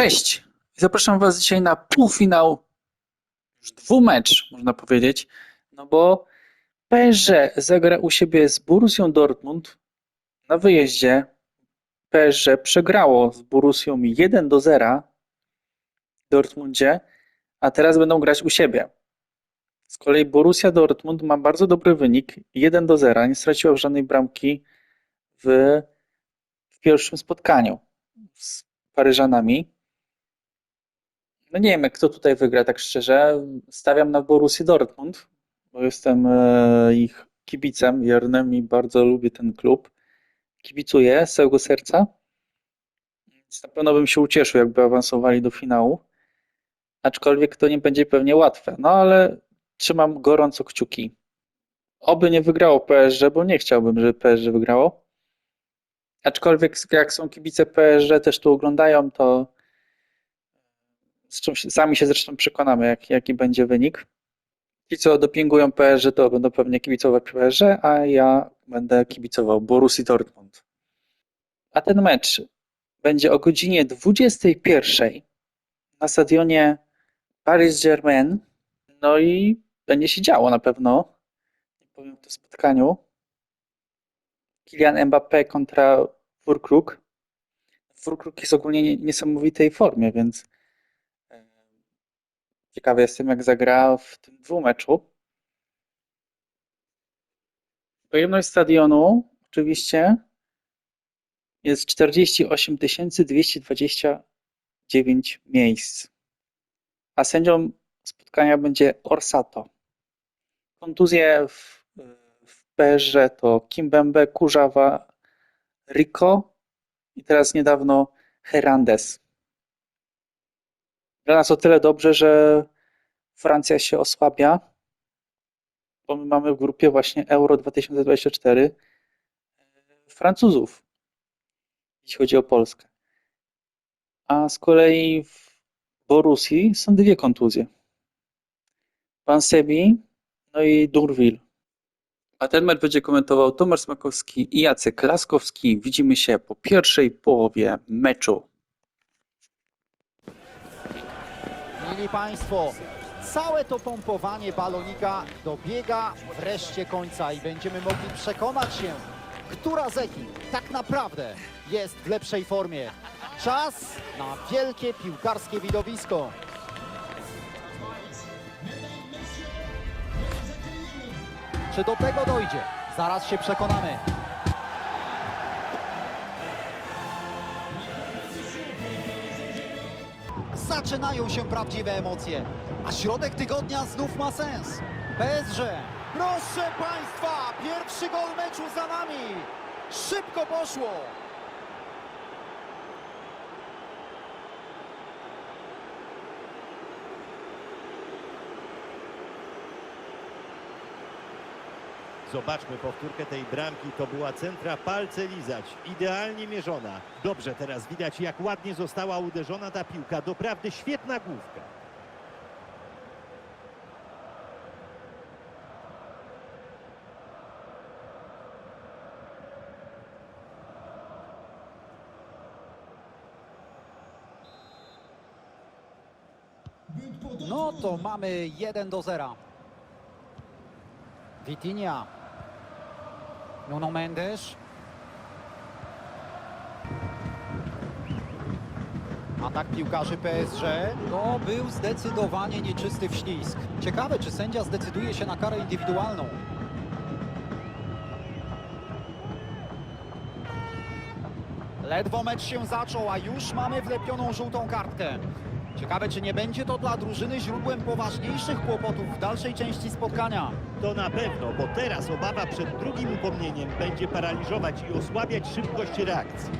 Cześć! Zapraszam Was dzisiaj na półfinał, już dwumecz, można powiedzieć, no bo PSG zagra u siebie z Borussią Dortmund na wyjeździe. PSG przegrało z Borussią 1 do 0 w Dortmundzie, a teraz będą grać u siebie. Z kolei Borussia Dortmund ma bardzo dobry wynik 1 do 0, nie straciła żadnej bramki w, w pierwszym spotkaniu z Paryżanami. No nie wiem, kto tutaj wygra, tak szczerze. Stawiam na Borussię Dortmund, bo jestem e, ich kibicem wiernym i bardzo lubię ten klub. Kibicuję z całego serca. Więc na pewno bym się ucieszył, jakby awansowali do finału. Aczkolwiek to nie będzie pewnie łatwe. No ale trzymam gorąco kciuki. Oby nie wygrało PSG, bo nie chciałbym, żeby PSG wygrało. Aczkolwiek jak są kibice PSG też tu oglądają, to Zresztą się- sami się zresztą przekonamy, jak, jaki będzie wynik. Ci, co dopingują PSG, to będą pewnie kibicować PSG, a ja będę kibicował Borussii Dortmund. A ten mecz będzie o godzinie 21 na stadionie Paris Germain. No i będzie się działo na pewno. Nie powiem tym spotkaniu. Kylian Mbappé kontra Furkruk. Furkruk jest ogólnie nie- niesamowitej formie, więc ciekawy jestem, jak zagra w tym dwumeczu. Pojemność stadionu oczywiście jest 48 229 miejsc, a sędzią spotkania będzie Orsato. Kontuzje w, w PSG to Kimbembe, Kurzawa, Rico i teraz niedawno Hernandez. Dla nas o tyle dobrze, że Francja się osłabia, bo my mamy w grupie właśnie Euro 2024 Francuzów, jeśli chodzi o Polskę. A z kolei w Borussii są dwie kontuzje. Pan Sebi, no i Durville. A ten mecz będzie komentował Tomasz Smakowski i Jacek Laskowski. Widzimy się po pierwszej połowie meczu. Mili Państwo, całe to pompowanie balonika dobiega wreszcie końca i będziemy mogli przekonać się, która z ekip tak naprawdę jest w lepszej formie. Czas na wielkie piłkarskie widowisko. Czy do tego dojdzie? Zaraz się przekonamy. Zaczynają się prawdziwe emocje, a środek tygodnia znów ma sens. Bezże. Proszę Państwa, pierwszy gol meczu za nami. Szybko poszło. Zobaczmy powtórkę tej bramki. To była centra palce lizać. Idealnie mierzona. Dobrze teraz widać, jak ładnie została uderzona ta piłka. Doprawdy świetna główka. No to mamy 1 do 0. Vitinha. Nuno Mendes. Atak piłkarzy PSG to był zdecydowanie nieczysty wślizg. Ciekawe, czy sędzia zdecyduje się na karę indywidualną. Ledwo mecz się zaczął, a już mamy wlepioną żółtą kartkę. Ciekawe, czy nie będzie to dla drużyny źródłem poważniejszych kłopotów w dalszej części spotkania. To na pewno, bo teraz obawa przed drugim upomnieniem będzie paraliżować i osłabiać szybkość reakcji.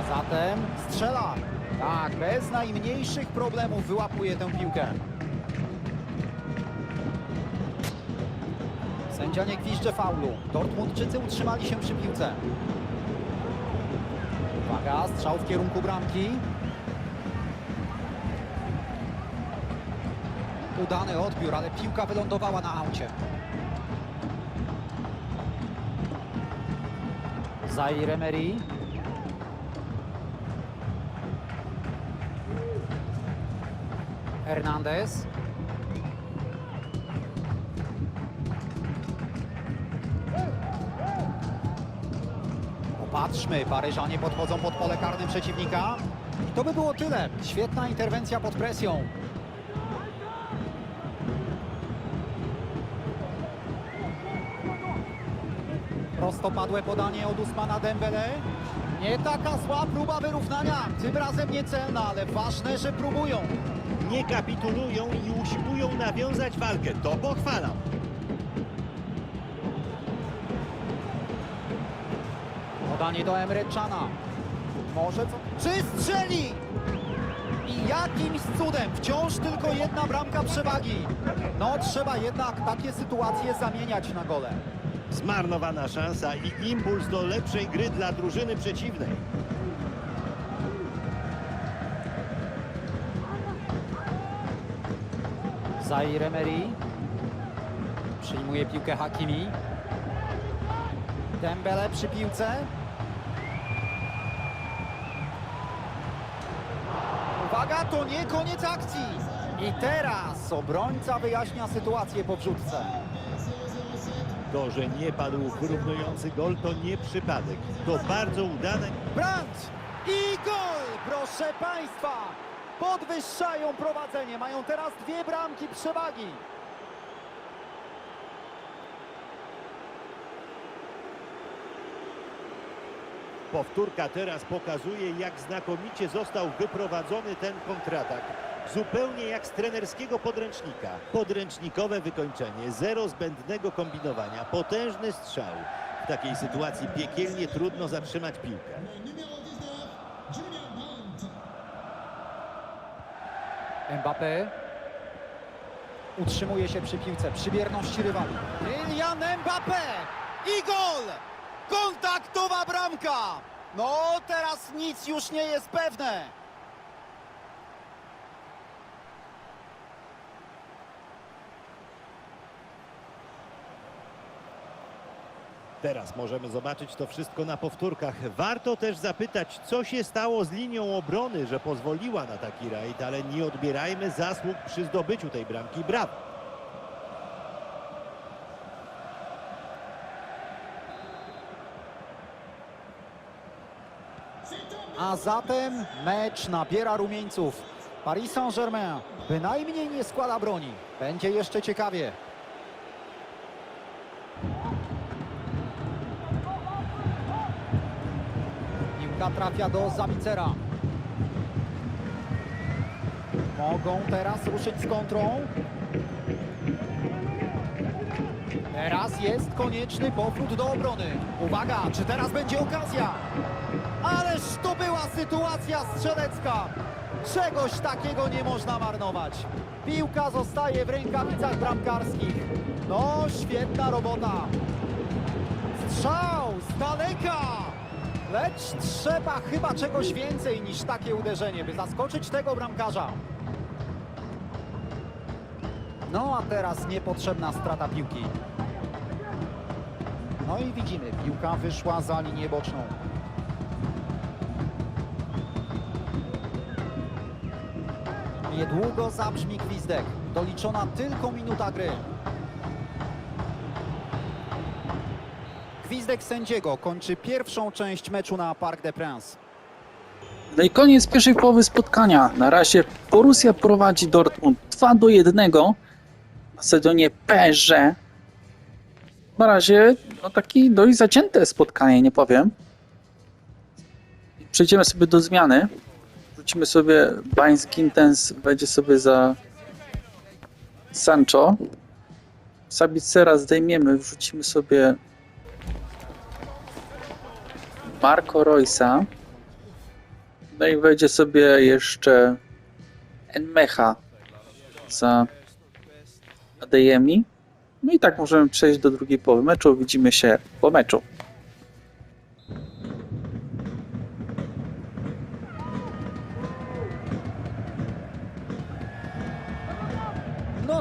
A zatem strzela. Tak, bez najmniejszych problemów wyłapuje tę piłkę. Sędzia nie gwizdże faulu. Dortmundczycy utrzymali się przy piłce. Uwaga, strzał w kierunku bramki. Udany odbiór, ale piłka wylądowała na aucie. Zaire Emery. Hernandez. Popatrzmy, Paryżanie podchodzą pod pole karne przeciwnika. I to by było tyle. Świetna interwencja pod presją. Prostopadłe podanie od Usmana Dembele. Nie taka zła próba wyrównania. Tym razem niecelna, ale ważne, że próbują. Nie kapitulują i usiłują nawiązać walkę. To pochwalam. Podanie do Emre Cana. Może co? Czy strzeli? I jakimś cudem wciąż tylko jedna bramka przewagi. No trzeba jednak takie sytuacje zamieniać na gole. Zmarnowana szansa i impuls do lepszej gry dla drużyny przeciwnej. Zaire Emery. Przyjmuje piłkę Hakimi. Dembele przy piłce. Uwaga, to nie koniec akcji. I teraz obrońca wyjaśnia sytuację po wrzutce. To, że nie padł wyrównujący gol, to nie przypadek. To bardzo udane. Brandt i gol, proszę Państwa! Podwyższają prowadzenie, mają teraz dwie bramki przewagi. Powtórka teraz pokazuje, jak znakomicie został wyprowadzony ten kontratak. Zupełnie jak z trenerskiego podręcznika. Podręcznikowe wykończenie, zero zbędnego kombinowania, potężny strzał. W takiej sytuacji piekielnie trudno zatrzymać piłkę. Mbappé utrzymuje się przy piłce, przy bierności rywali. Kylian Mbappé i gol! Kontaktowa bramka! No teraz nic już nie jest pewne. Teraz możemy zobaczyć to wszystko na powtórkach. Warto też zapytać, co się stało z linią obrony, że pozwoliła na taki rajd, ale nie odbierajmy zasług przy zdobyciu tej bramki. Brawo! A zatem mecz nabiera rumieńców. Paris Saint-Germain bynajmniej nie składa broni. Będzie jeszcze ciekawie. Piłka trafia do Zabicera. Mogą teraz ruszyć z kontrą. Teraz jest konieczny powrót do obrony. Uwaga, czy teraz będzie okazja? Ależ to była sytuacja strzelecka. Czegoś takiego nie można marnować. Piłka zostaje w rękawicach bramkarskich. No, świetna robota. Strzał z daleka. Lecz trzeba chyba czegoś więcej niż takie uderzenie, by zaskoczyć tego bramkarza. No a teraz niepotrzebna strata piłki. No i widzimy, piłka wyszła za linię boczną. Niedługo zabrzmi gwizdek. Doliczona tylko minuta gry. Gwizdek sędziego kończy pierwszą część meczu na Parc des Princes. No i koniec pierwszej połowy spotkania. Na razie Borussia prowadzi Dortmund 2 do 1 na stadionie PSG. Na razie no taki dość zacięte spotkanie, nie powiem. Przejdziemy sobie do zmiany. Wrzucimy sobie Bains Gintens, wejdzie sobie za Sancho. Sabicera zdejmiemy, wrzucimy sobie Marco Roysa. No i wejdzie sobie jeszcze Enmecha za Adeyemi. No i tak możemy przejść do drugiej połowy meczu. Widzimy się po meczu.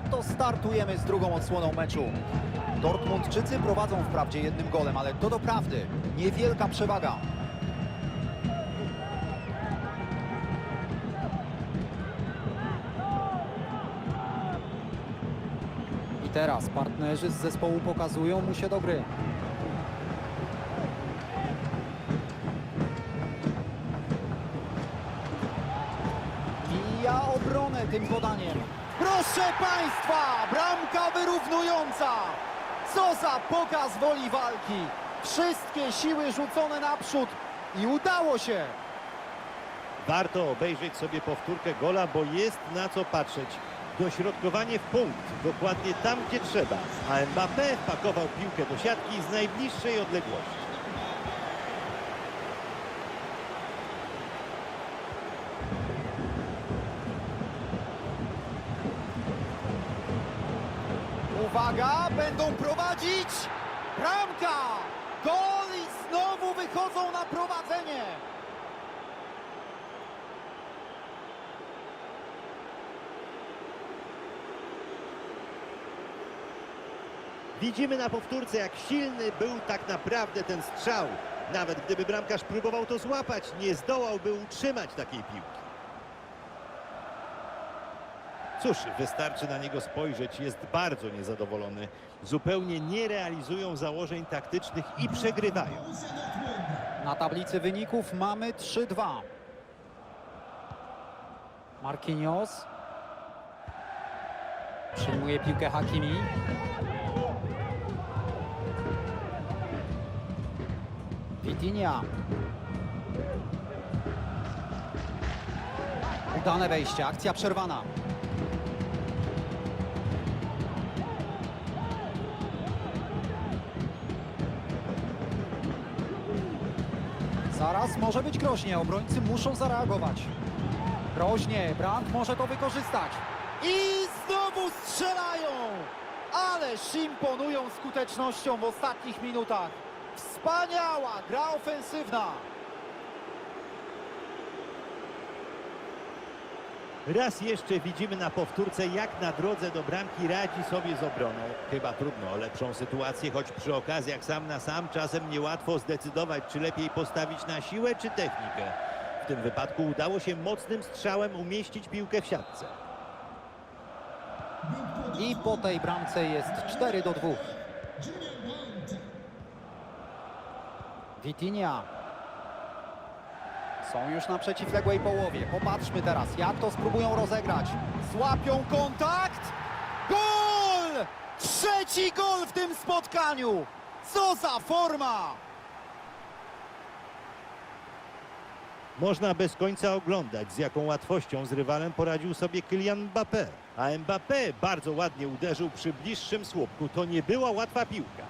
To startujemy z drugą odsłoną meczu. Dortmundczycy prowadzą wprawdzie jednym golem, ale to doprawdy niewielka przewaga. I teraz partnerzy z zespołu pokazują mu się do gry. Obronę tym podaniem. Proszę Państwa, bramka wyrównująca. Co za pokaz woli walki. Wszystkie siły rzucone naprzód i udało się. Warto obejrzeć sobie powtórkę gola, bo jest na co patrzeć. Dośrodkowanie w punkt, dokładnie tam, gdzie trzeba. A Mbappé wpakował piłkę do siatki z najbliższej odległości. Uwaga, prowadzić. Bramka! Gol i znowu wychodzą na prowadzenie. Widzimy na powtórce, jak silny był tak naprawdę ten strzał. Nawet gdyby bramkarz próbował to złapać, nie zdołałby utrzymać takiej piłki. Cóż, wystarczy na niego spojrzeć, jest bardzo niezadowolony. Zupełnie nie realizują założeń taktycznych i przegrywają. Na tablicy wyników mamy 3-2. Marquinhos. Przyjmuje piłkę Hakimi. Vitinha. Udane wejście, akcja przerwana. Zaraz może być groźnie, obrońcy muszą zareagować. Groźnie, Brandt może to wykorzystać. I znowu strzelają! Ależ imponują skutecznością w ostatnich minutach. Wspaniała gra ofensywna. Raz jeszcze widzimy na powtórce, jak na drodze do bramki radzi sobie z obroną. Chyba trudno o lepszą sytuację, choć przy okazjach sam na sam czasem niełatwo zdecydować, czy lepiej postawić na siłę, czy technikę. W tym wypadku udało się mocnym strzałem umieścić piłkę w siatce. I po tej bramce jest 4 do 2. Vitinha. Są już na przeciwległej połowie. Popatrzmy teraz, jak to spróbują rozegrać. Złapią kontakt. Gol! Trzeci gol w tym spotkaniu. Co za forma! Można bez końca oglądać, z jaką łatwością z rywalem poradził sobie Kylian Mbappé. A Mbappé bardzo ładnie uderzył przy bliższym słupku. To nie była łatwa piłka.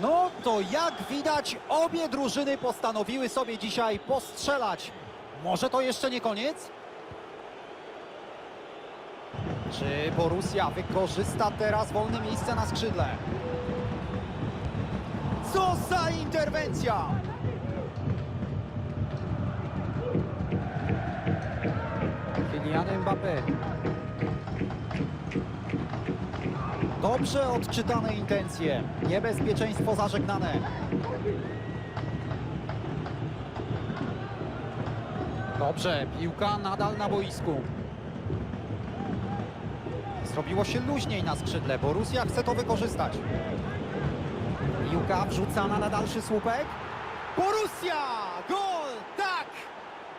No to jak widać, obie drużyny postanowiły sobie dzisiaj postrzelać. Może to jeszcze nie koniec? Czy Borussia wykorzysta teraz wolne miejsce na skrzydle? Co za interwencja! Kylian Mbappé. Dobrze odczytane intencje. Niebezpieczeństwo zażegnane. Dobrze, piłka nadal na boisku. Zrobiło się luźniej na skrzydle. Borussia chce to wykorzystać. Piłka wrzucana na dalszy słupek. Borussia! Gol! Tak!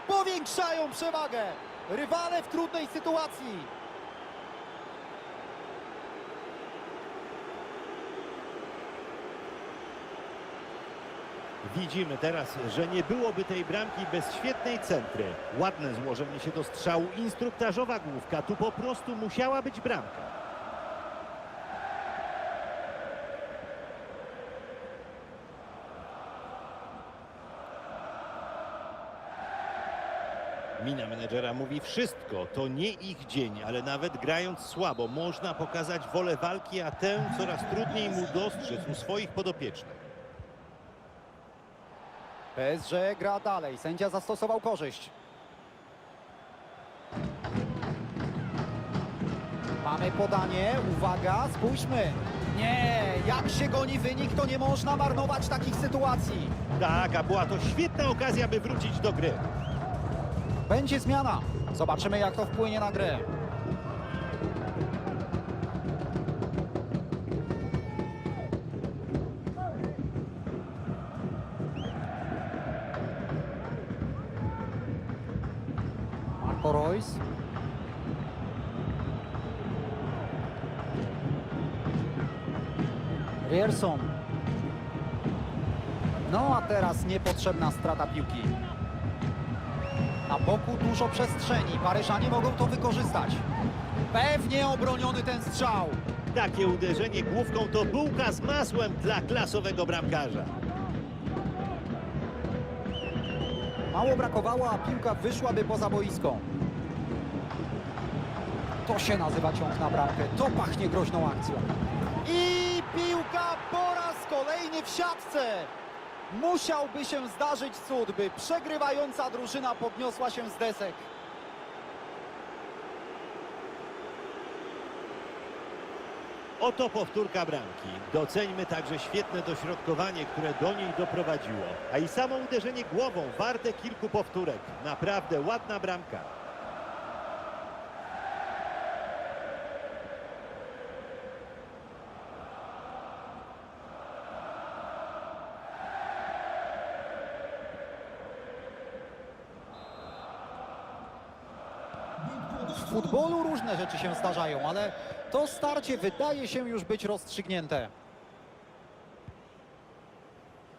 Powiększają przewagę. Rywale w trudnej sytuacji. Widzimy teraz, że nie byłoby tej bramki bez świetnej centry. Ładne złożenie się do strzału, instruktażowa główka. Tu po prostu musiała być bramka. Mina menedżera mówi wszystko. To nie ich dzień, ale nawet grając słabo można pokazać wolę walki, a tę coraz trudniej mu dostrzec u swoich podopiecznych. PSG gra dalej. Sędzia zastosował korzyść. Mamy podanie. Uwaga, spójrzmy. Nie, jak się goni wynik, to nie można marnować takich sytuacji. Tak, a była to świetna okazja, by wrócić do gry. Będzie zmiana. Zobaczymy, jak to wpłynie na grę. Rierson. No a teraz niepotrzebna strata piłki. Na boku dużo przestrzeni. Paryżanie mogą to wykorzystać. Pewnie obroniony ten strzał. Takie uderzenie główką to bułka z masłem dla klasowego bramkarza. Mało brakowało, a piłka wyszłaby poza boisko. To się nazywa ciąg na bramkę. To pachnie groźną akcją. I piłka po raz kolejny w siatce. Musiałby się zdarzyć cud, by przegrywająca drużyna podniosła się z desek. Oto powtórka bramki. Doceńmy także świetne dośrodkowanie, które do niej doprowadziło. A i samo uderzenie głową warte kilku powtórek. Naprawdę ładna bramka. W futbolu różne rzeczy się zdarzają, ale to starcie wydaje się już być rozstrzygnięte.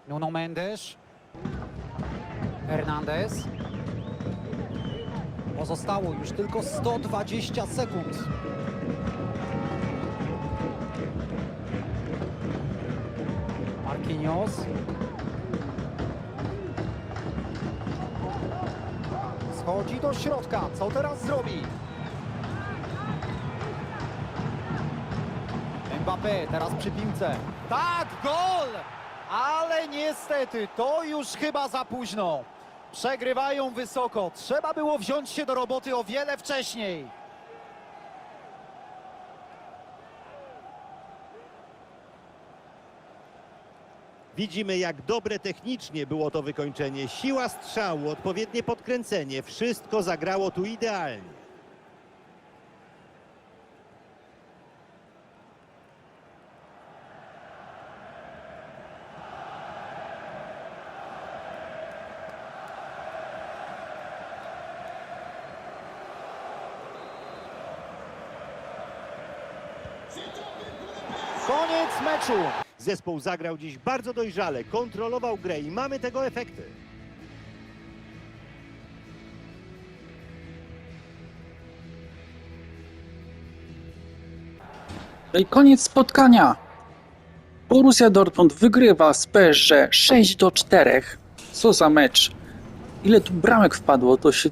Nuno Mendes. Hernandez. Pozostało już tylko 120 sekund. Marquinhos. Schodzi do środka. Co teraz zrobi? Mbappé teraz przy piłce. Tak, gol! Ale niestety to już chyba za późno. Przegrywają wysoko. Trzeba było wziąć się do roboty o wiele wcześniej. Widzimy, jak dobre technicznie było to wykończenie. Siła strzału, odpowiednie podkręcenie. Wszystko zagrało tu idealnie. Koniec meczu. Zespół zagrał dziś bardzo dojrzale, kontrolował grę i mamy tego efekty. No i koniec spotkania. Borussia Dortmund wygrywa z PSG 6 do 4. Co za mecz. Ile tu bramek wpadło, to się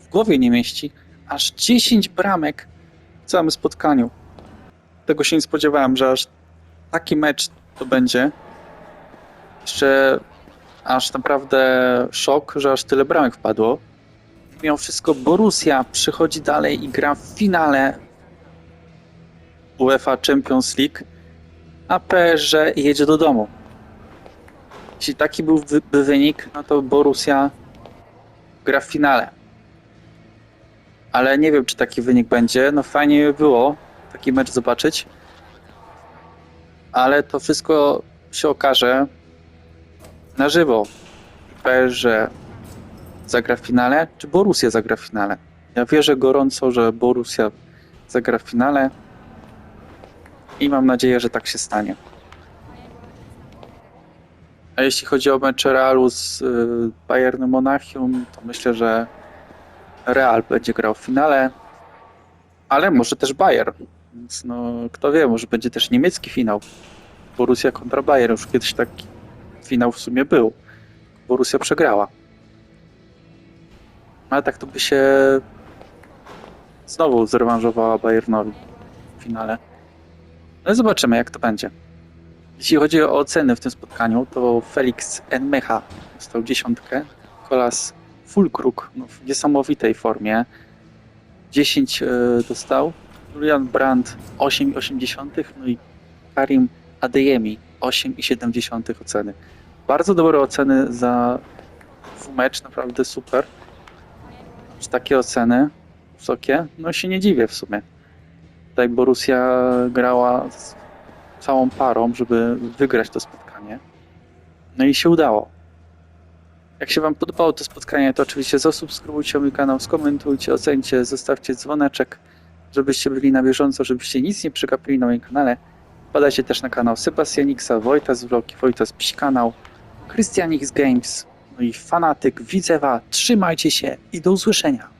w głowie nie mieści. Aż 10 bramek w całym spotkaniu. Tego się nie spodziewałem, że aż taki mecz to będzie. Jeszcze aż naprawdę szok, że aż tyle bramek wpadło. Mimo wszystko Borussia przychodzi dalej i gra w finale UEFA Champions League, a PSG jedzie do domu. Jeśli taki byłby wynik, no to Borussia gra w finale. Ale nie wiem, czy taki wynik będzie. No fajnie by było taki mecz zobaczyć. Ale to wszystko się okaże na żywo. PSG zagra w finale, czy Borussia zagra w finale. Ja wierzę gorąco, że Borussia zagra w finale i mam nadzieję, że tak się stanie. A jeśli chodzi o mecz Realu z y, Bayernem Monachium, to myślę, że Real będzie grał w finale, ale może też Bayern. Więc no, kto wie, może będzie też niemiecki finał. Borussia kontra Bayern. Już kiedyś taki finał w sumie był. Borussia przegrała. Ale tak to by się znowu zrewanżowała Bayernowi w finale. No i zobaczymy, jak to będzie. Jeśli chodzi o oceny w tym spotkaniu, to Felix Enmecha dostał dziesiątkę, Kolas Fulkruk no, w niesamowitej formie 10 e, dostał, Julian Brandt 8,8, no i Karim Adeyemi 8,7 oceny. Bardzo dobre oceny za mecz, naprawdę super. Czy takie oceny wysokie? No się nie dziwię w sumie. Tutaj Borussia grała z całą parą, żeby wygrać to spotkanie. No i się udało. Jak się Wam podobało to spotkanie, to oczywiście zasubskrybujcie mój kanał, skomentujcie, ocencie, zostawcie dzwoneczek, żebyście byli na bieżąco, żebyście nic nie przegapili na moim kanale. Wpadajcie też na kanał Sebastianiksa, Wojtas Vlogi, Wojtas Psi Kanał, Christianix Games, no i Fanatyk, Widzewa. Trzymajcie się i do usłyszenia.